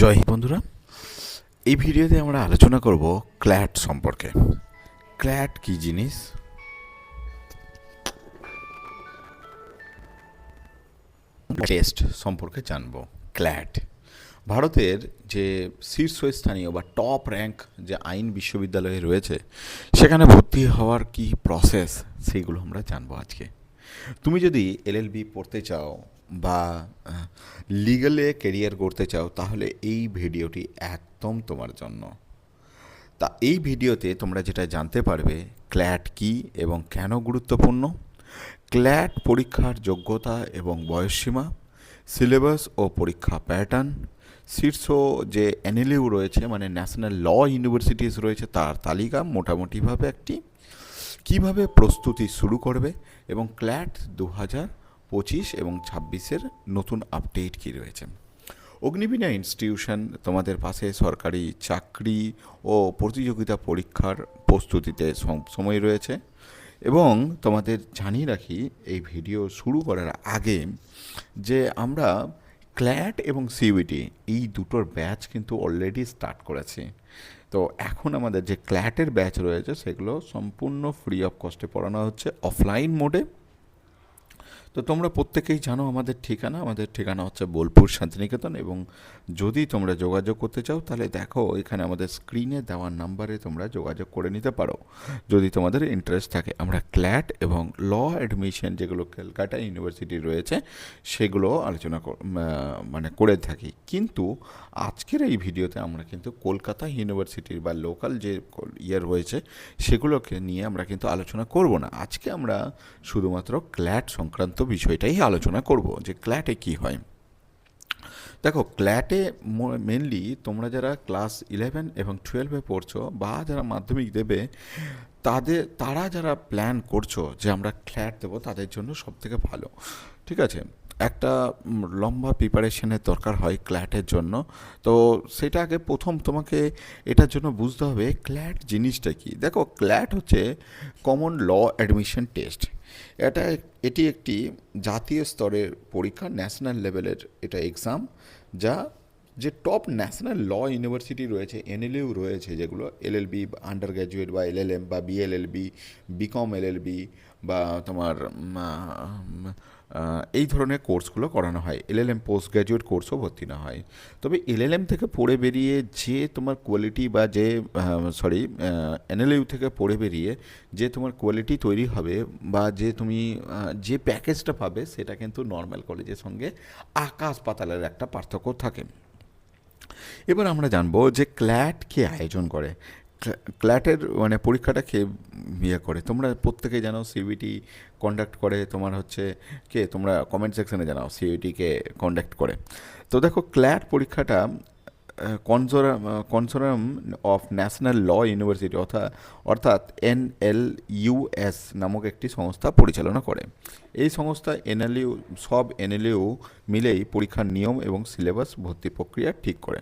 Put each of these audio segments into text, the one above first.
জয় হিন্দ বন্ধুরা। এই ভিডিওতে আমরা আলোচনা করব ক্ল্যাট সম্পর্কে। ক্ল্যাট কি জিনিস? টেস্ট সম্পর্কে জানব, ক্ল্যাট। ভারতের যে শীর্ষস্থানীয় বা টপ র্যাঙ্ক যে আইন বিশ্ববিদ্যালয়ে রয়েছে, সেখানে ভর্তি হওয়ার কি প্রসেস সেইগুলো আমরা জানব আজকে। তুমি যদি এলএলবি পড়তে চাও বা লিগালে কেরিয়ার করতে চাও, তাহলে এই ভিডিওটি একদম তোমার জন্য। তা এই ভিডিওতে তোমরা যেটা জানতে পারবে ক্ল্যাট কি এবং কেন গুরুত্বপূর্ণ? ক্ল্যাট পরীক্ষার যোগ্যতা এবং বয়সসীমা সিলেবাস ও পরীক্ষা প্যাটার্ন শীর্ষ যে এনএলইউ রয়েছে মানে ন্যাশনাল ল ইউনিভার্সিটিস রয়েছে, তার তালিকা মোটামুটিভাবে একটি। কীভাবে প্রস্তুতি শুরু করবে এবং ক্ল্যাট দু হাজার পঁচিশ এবং ছাব্বিশের নতুন আপডেট কী রয়েছে? অগ্নিবীণা ইনস্টিটিউশন তোমাদের পাশে সরকারি চাকরি ও প্রতিযোগিতা পরীক্ষার প্রস্তুতিতে সময় রয়েছে এবং তোমাদের জানিয়ে রাখি, এই ভিডিও শুরু করার আগে যে আমরা ক্ল্যাট এবং সিউইটি এই দুটোর ব্যাচ কিন্তু অলরেডি স্টার্ট করেছি। তো এখন আমাদের যে ক্ল্যাটের ব্যাচ রয়েছে, সেগুলো সম্পূর্ণ ফ্রি অফ কস্টে পড়ানো হচ্ছে অফলাইন মোডে তো তোমরা প্রত্যেকেই জানো আমাদের ঠিকানা। আমাদের ঠিকানা হচ্ছে বোলপুর শান্তিনিকেতন এবং যদি তোমরা যোগাযোগ করতে চাও, তাহলে দেখো, এখানে আমাদের স্ক্রিনে দেওয়ার নাম্বারে তোমরা যোগাযোগ করে নিতে পারো। যদি তোমাদের ইন্টারেস্ট থাকে, আমরা ক্ল্যাট এবং ল অ্যাডমিশন যেগুলো ক্যালকাটা ইউনিভার্সিটি রয়েছে, সেগুলো আলোচনা মানে করে থাকি। কিন্তু আজকের এই ভিডিওতে আমরা কিন্তু কলকাতা ইউনিভার্সিটির বা লোকাল যে ইয়ে রয়েছে, সেগুলোকে নিয়ে আমরা কিন্তু আলোচনা করব না। আজকে আমরা শুধুমাত্র ক্ল্যাট সংক্রান্ত বিষয়টাই আলোচনা করব যে ক্ল্যাটে কি হয়। দেখো, ক্ল্যাটে মেনলি তোমরা যারা ক্লাস ইলেভেন এবং টুয়েলভে পড়ছো বা যারা মাধ্যমিক দেবে, তাদের, তারা যারা প্ল্যান করছ যে আমরা ক্ল্যাট দেবো, তাদের জন্য সবথেকে ভালো। ঠিক আছে? একটা লম্বা প্রিপারেশনের দরকার হয় ক্ল্যাটের জন্য। তো সেটা আগে প্রথম তোমাকে এটার জন্য বুঝতে হবে, ক্ল্যাট জিনিসটা কি? দেখো, ক্ল্যাট হচ্ছে কমন ল অ্যাডমিশন টেস্ট এটা এটি একটি জাতীয় স্তরের পরীক্ষা ন্যাশনাল লেভেলের এটা এক্সাম যা যে টপ ন্যাশনাল ল ইউনিভার্সিটি রয়েছে এনএলইউ রয়েছে, যেগুলো এলএলবি আন্ডার গ্র্যাজুয়েট বা এলএলএম বা বিএলএলবি বিকম এলএলবি বা তোমার এই ধরনের কোর্সগুলো করানো হয়। এলএলএম পোস্ট গ্র্যাজুয়েট কোর্সও ভর্তি না হয়। তবে এলএলএম থেকে পড়ে বেরিয়ে যে তোমার কোয়ালিটি বা যে সরি এনএলইউ থেকে পড়ে বেরিয়ে যে তোমার কোয়ালিটি তৈরি হবে বা যে তুমি যে প্যাকেজটা পাবে সেটা কিন্তু নর্মাল কলেজের সঙ্গে আকাশ পাতালের একটা পার্থক্য থাকে। এবার আমরা জানব যে ক্ল্যাট কে আয়োজন করে। ক্ল্যাটের মানে পরীক্ষাটা কে ইয়ে করে। তোমরা প্রত্যেকেই জানো সিবিটি কন্ডাক্ট করে, তোমার হচ্ছে কে? তোমরা কমেন্ট সেকশনে জানাও সিবিটি কে কন্ডাক্ট করে। তো দেখো, ক্ল্যাট পরীক্ষাটা consortium consortium of national law university অর্থাৎ অর্থাৎ এন এল ইউএস নামক একটি সংস্থা পরিচালনা করে। এই সংস্থা এনএলইউ সব এনএলইউ মিলেই পরীক্ষার নিয়ম এবং সিলেবাস ভর্তি প্রক্রিয়া ঠিক করে।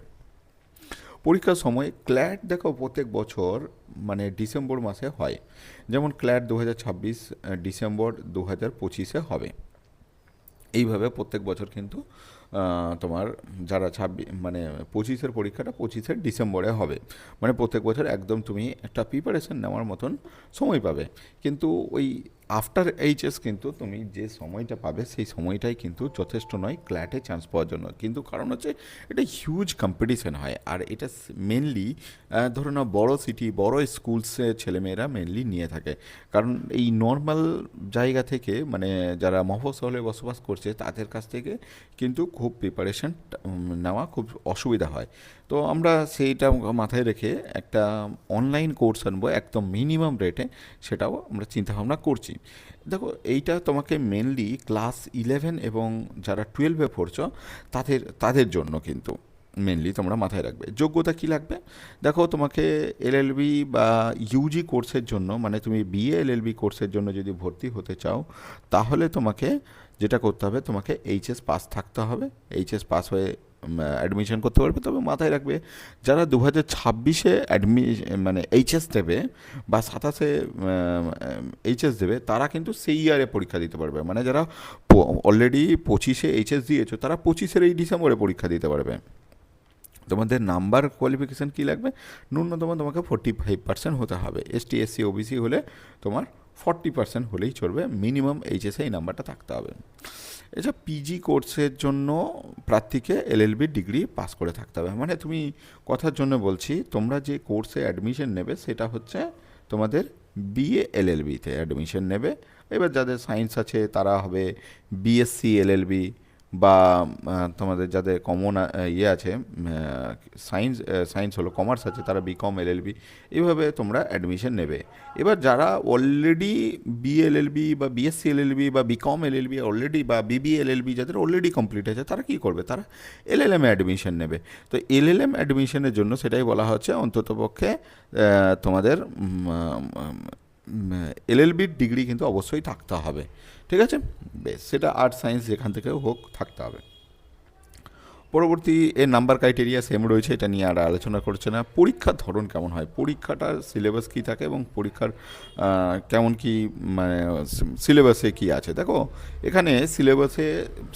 পরীক্ষার সময় ক্ল্যাট দেখো প্রত্যেক বছর মানে ডিসেম্বর মাসে হয়। যেমন ক্ল্যাট দু হাজার ছাব্বিশ ডিসেম্বর দু হাজার পঁচিশে হবে। এইভাবে প্রত্যেক বছর কিন্তু তোমার যারা ছাব্বিশ মানে পঁচিশের পরীক্ষাটা পঁচিশের ডিসেম্বরে হবে। মানে প্রত্যেক বছর একদম তুমি একটা প্রিপারেশন নেওয়ার মতন সময় পাবে। কিন্তু ওই আফটার এইচএস কিন্তু তুমি যে সময়টা পাবে, সেই সময়টাই কিন্তু যথেষ্ট নয় ক্ল্যাটে চান্স পাওয়ার জন্য। কিন্তু কারণ হচ্ছে এটা হিউজ কম্পিটিশন হয়। আর এটা মেনলি ধরো না বড়ো সিটি বড় স্কুলসে ছেলেমেয়েরা মেনলি নিয়ে থাকে। কারণ এই নর্মাল জায়গা থেকে মানে যারা মফস্বলে বসবাস করছে, তাদের কাছ থেকে কিন্তু খুব প্রিপারেশন নেওয়া খুব অসুবিধা হয়। তো আমরা সেইটা মাথায় রেখে একটা অনলাইন কোর্স আনব, একদম মিনিমাম রেটে সেটাও আমরা চিন্তাভাবনা করছি। দেখো, এইটা তোমাকে মেনলি ক্লাস ইলেভেন এবং যারা টুয়েলভে পড়ছো, তাদের তাদের জন্য কিন্তু মেনলি তোমরা মাথায় রাখবে। যোগ্যতা কি লাগবে? দেখো, তোমাকে এলএলবি বা ইউজি কোর্সের জন্য মানে তুমি বিএ এলএলবি কোর্সের জন্য যদি ভর্তি হতে চাও, তাহলে তোমাকে যেটা করতে হবে, তোমাকে এইচএস পাস থাকতে হবে। এইচএস পাস হয়ে অ্যাডমিশন করতে পারবে। তবে মাথায় রাখবে, যারা দু হাজার ছাব্বিশে অ্যাডমি মানে এইচএস দেবে বা সাতাশে এইচএস দেবে, তারা কিন্তু সেই ইয়ারে পরীক্ষা দিতে পারবে। মানে যারা অলরেডি পঁচিশে এইচএস দিয়েছ, তারা পঁচিশের এই ডিসেম্বরে পরীক্ষা দিতে পারবে। তোমাদের নাম্বার কোয়ালিফিকেশান কী লাগবে? ন্যূনতম তোমাকে ফোর্টি ফাইভ পার্সেন্ট হতে হবে। এসটি এসসি ওবিসি হলে তোমার ফর্টি পার্সেন্ট হলেই চলবে মিনিমাম এইচএসে এই নাম্বারটা থাকতে হবে। এছাড়া পিজি কোর্সের জন্য প্রার্থীকে এলএলবি ডিগ্রি পাস করে থাকতে হবে। মানে তুমি কথার জন্য বলছি, তোমরা যে কোর্সে অ্যাডমিশন নেবে, সেটা হচ্ছে তোমাদের বিএ এলএলবিতে অ্যাডমিশন নেবে। এবার যাদের সায়েন্স আছে, তারা হবে বিএসসি এলএলবি বা তোমাদের যাদের কমন ইয়ে আছে সায়েন্স সায়েন্স হলো কমার্স আছে, তারা বিকম এলএলবি এইভাবে তোমরা অ্যাডমিশন নেবে। এবার যারা অলরেডি বিএলএলবি বা বিএসসি এলএলবি বা বিকম এলএলবি অলরেডি বা বিবি এলএলবি যাদের অলরেডি কমপ্লিট আছে, তারা কী করবে? তারা এলএলএম অ্যাডমিশন নেবে। তো এলএলএম অ্যাডমিশনের জন্য সেটাই বলা হচ্ছে অন্ততপক্ষে তোমাদের এলএলবির ডিগ্রি কিন্তু অবশ্যই থাকতে হবে, ঠিক আছে? বেশ, সেটা আর্ট, সায়েন্স যেখান থেকে হোক থাকতে হবে। পরবর্তী এর নাম্বার ক্রাইটেরিয়া সেম রয়েছে, এটা নিয়ে আর আলোচনা করছে না। পরীক্ষার ধরন কেমন হয়? পরীক্ষাটার সিলেবাস কী থাকে এবং পরীক্ষার কেমন কি মানে সিলেবাসে কি আছে? দেখো, এখানে সিলেবাসে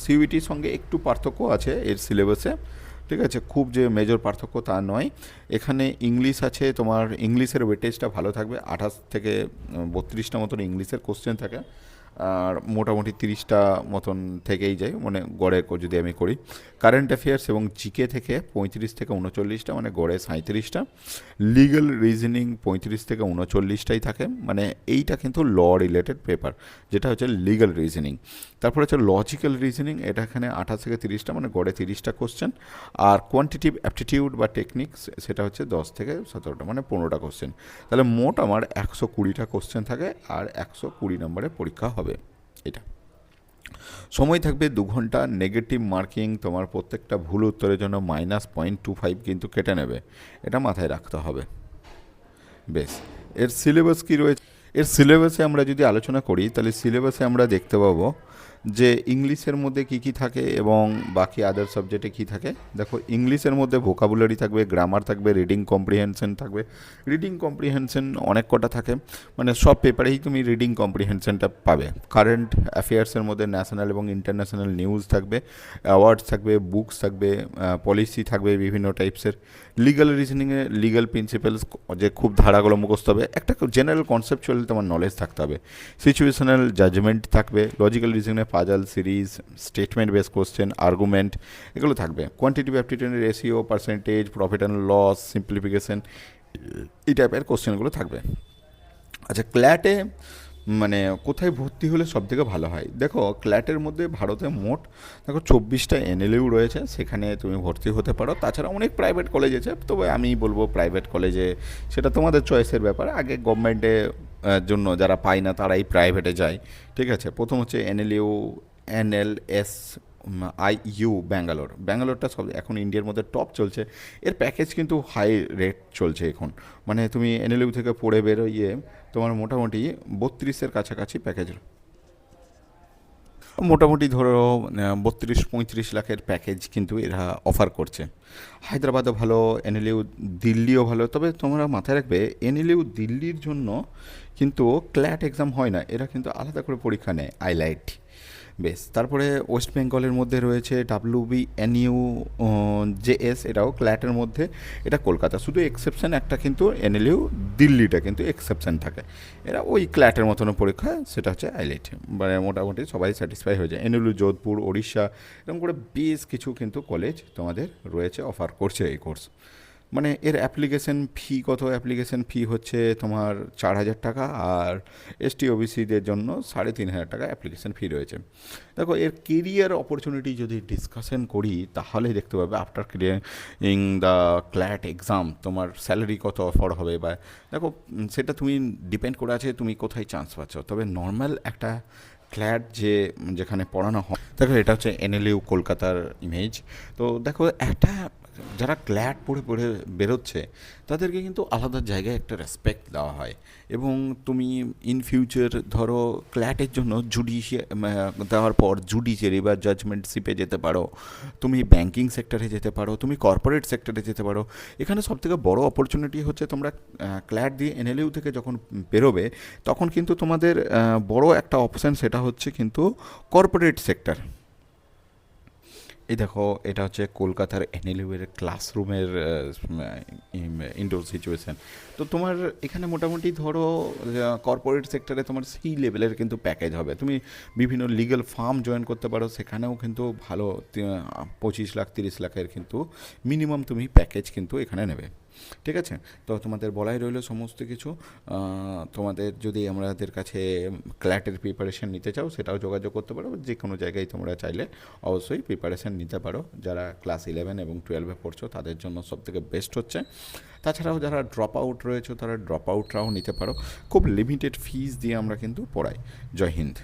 সিইউটির সঙ্গে একটু পার্থক্য আছে এর সিলেবাসে। ঠিক আছে, খুব যে মেজর পার্থক্য তা নয়। এখানে ইংলিশ আছে, তোমার ইংলিশের ওয়েটেজটা ভালো থাকবে। আঠাশ থেকে বত্রিশটা মতন ইংলিশের কোশ্চেন থাকে। আর মোটামুটি তিরিশটা মতন থেকেই যায় মানে গড়ে যদি আমি করি। কারেন্ট অ্যাফেয়ার্স এবং জিকে থেকে পঁয়ত্রিশ থেকে উনচল্লিশটা মানে গড়ে সাঁত্রিশটা লিগ্যাল রিজনিং পঁয়ত্রিশ থেকে উনচল্লিশটাই থাকে মানে এইটা কিন্তু ল রিলেটেড পেপার যেটা হচ্ছে লিগ্যাল রিজনিং তারপর হচ্ছে লজিক্যাল রিজনিং এটা এখানে আঠাশ থেকে তিরিশটা মানে গড়ে তিরিশটা কোশ্চেন আর কোয়ান্টিটিভ অ্যাপটিটিউড বা টেকনিক্স সেটা হচ্ছে দশ থেকে সতেরোটা মানে পনেরোটা কোশ্চেন তাহলে মোট আমার একশো কুড়িটা কোশ্চেন থাকে, আর একশো কুড়ি নম্বরে পরীক্ষা হবে। এটা। সময় থাকবে দু ঘণ্টা নেগেটিভ মার্কিং তোমার প্রত্যেকটা ভুল উত্তরের জন্য মাইনাস পয়েন্ট টু ফাইভ কিন্তু কেটে নেবে। এটা মাথায় রাখতে হবে। বেশ, এর সিলেবাস কী রয়েছে? এর সিলেবাসে আমরা যদি আলোচনা করি, তাহলে সিলেবাসে আমরা দেখতে পাবো যে ইংলিশের মধ্যে কি কি থাকে এবং বাকি আদার সাবজেক্টে কি থাকে? দেখো, ইংলিশের মধ্যে ভোকাবুলারি থাকবে গ্রামার থাকবে রিডিং কম্প্রিহেনশন থাকবে। রিডিং কম্প্রিহেনশন অনেক কটা থাকে। মানে সব পেপারেই তুমি রিডিং কম্প্রিহেনশনটা পাবে। কারেন্ট অ্যাফেয়ার্সের মধ্যে ন্যাশনাল এবং ইন্টারন্যাশনাল নিউজ থাকবে অ্যাওয়ার্ডস থাকবে বুকস থাকবে পলিসি থাকবে বিভিন্ন টাইপসের লিগাল রিজনিংয়ে লিগাল প্রিন্সিপালস যে খুব ধারাগুলো মুখস্থ হবে। একটা জেনারেল কনসেপচুয়াল তোমার নলেজ থাকতে হবে। সিচুয়েশনাল জাজমেন্ট থাকবে logical রিজনিংয়ে puzzle series statement base question argument এগুলো থাকবে। Quantitative aptitude ratio percentage profit and loss simplification এই টাইপের কোশ্চেনগুলো থাকবে। আচ্ছা ক্ল্যাটে মানে কোথায় ভর্তি হলে সব থেকে ভালো হয়? দেখো ক্ল্যাটের মধ্যে ভারতে মোট দেখো চব্বিশটা এনএলইউ রয়েছে, সেখানে তুমি ভর্তি হতে পারো। তাছাড়া অনেক প্রাইভেট কলেজ আছে, তবে আমি বলব প্রাইভেট কলেজে সেটা তোমাদের চয়েসের ব্যাপার। আগে গভর্নমেন্টে জন্য যারা পায় না তারাই প্রাইভেটে যায়। ঠিক আছে? প্রথম হচ্ছে NLU, NLS I U Bangalore. ব্যাঙ্গালোরটা সব এখন ইন্ডিয়ার মধ্যে টপ চলছে। এর প্যাকেজ কিন্তু হাই রেট চলছে এখন। মানে তুমি এনএলইউ থেকে পড়ে বেরোইয়ে তোমার মোটামুটি বত্রিশের কাছাকাছি প্যাকেজ মোটামুটি ধরো বত্রিশ, পঁয়ত্রিশ লাখের প্যাকেজ কিন্তু এরা অফার করছে। হায়দ্রাবাদও ভালো, এনএলইউ দিল্লিও ভালো। তবে তোমরা মাথায় রাখবে, এনএলইউ দিল্লির জন্য কিন্তু ক্ল্যাট এক্সাম হয় না, এরা কিন্তু আলাদা করে পরীক্ষা নেয় আইলাইট বেশ, তারপরে ওয়েস্ট বেঙ্গলের মধ্যে রয়েছে ডাব্লিউবি জে এস এটাও ক্ল্যাটের মধ্যে, এটা কলকাতা। শুধু এক্সেপশন একটা কিন্তু এনএলইউ দিল্লিটা কিন্তু এক্সেপশন থাকে। এরা ওই ক্ল্যাটের মতন পরীক্ষা, সেটা হচ্ছে আইলাইট মানে মোটামুটি সবাই স্যাটিসফাই হয়ে যায়। এনএলইউ যোধপুর, ওড়িশা, এরকম করে বেশ কিছু কিন্তু কলেজ তোমাদের রয়েছে অফার করছে এই কোর্স মানে এর অ্যাপ্লিকেশন ফি কত? অ্যাপ্লিকেশন ফি হচ্ছে তোমার চার হাজার টাকা আর এসটি ওবিসিদের জন্য সাড়ে তিন হাজার টাকা অ্যাপ্লিকেশন ফি রয়েছে। দেখো, এর কেরিয়ার অপরচুনিটি যদি ডিসকাশন করি, তাহলে দেখতে পাবে after clearing the CLAT exam তোমার স্যালারি কত অফার হবে বা, দেখো সেটা তুমি ডিপেন্ড করে আছে তুমি কোথায় চান্স পাচ্ছ। তবে নর্মাল একটা ক্ল্যাট যে, যেখানে পড়ানো হয়, দেখো, এটা হচ্ছে এনএলইউ কলকাতার ইমেজ তো দেখো, একটা যারা ক্ল্যাট পড়ে পড়ে বেরোচ্ছে, তাদেরকে কিন্তু আলাদা জায়গায় একটা রেসপেক্ট দেওয়া হয়। এবং তুমি ইন ফিউচার ধরো ক্ল্যাটের জন্য জুডিশিয়া দেওয়ার পর জুডিশিয়ারি বা জাজমেন্টশিপে যেতে পারো, তুমি ব্যাঙ্কিং সেক্টরে যেতে পারো, তুমি কর্পোরেট সেক্টরে যেতে পারো, এখানে সবথেকে বড় অপরচুনিটি হচ্ছে তোমরা ক্ল্যাট দিয়ে এনএলইউ থেকে যখন বেরোবে, তখন কিন্তু তোমাদের বড় একটা অপশান সেটা হচ্ছে কিন্তু কর্পোরেট সেক্টর এই দেখো, এটা হচ্ছে কলকাতার এনএলইউয়ের ক্লাসরুমের ইনডোর সিচুয়েশান তো তোমার এখানে মোটামুটি ধরো কর্পোরেট সেক্টরে তোমার সি লেভেলের কিন্তু প্যাকেজ হবে। তুমি বিভিন্ন লিগ্যাল ফার্ম জয়েন করতে পারো, সেখানেও কিন্তু ভালো পঁচিশ লাখ, তিরিশ লাখের কিন্তু মিনিমাম তুমি প্যাকেজ কিন্তু এখানে নেবে। ঠিক আছে? তো তোমাদের বলাই রইল সমস্ত কিছু। তোমাদের যদি আমাদের কাছে ক্ল্যাটের প্রিপারেশন নিতে চাও, সেটাও যোগাযোগ করতে পারো। যে কোনো জায়গায় তোমরা চাইলে অবশ্যই প্রিপারেশন নিতে পারো। যারা ক্লাস ইলেভেন এবং টুয়েলভে পড়ছো, তাদের জন্য সবথেকে বেস্ট হচ্ছে। তাছাড়াও যারা ড্রপ আউট রয়েছে, তারা ড্রপ আউটরাও নিতে পারো। খুব লিমিটেড ফিস দিয়ে আমরা কিন্তু পড়াই। জয় হিন্দ।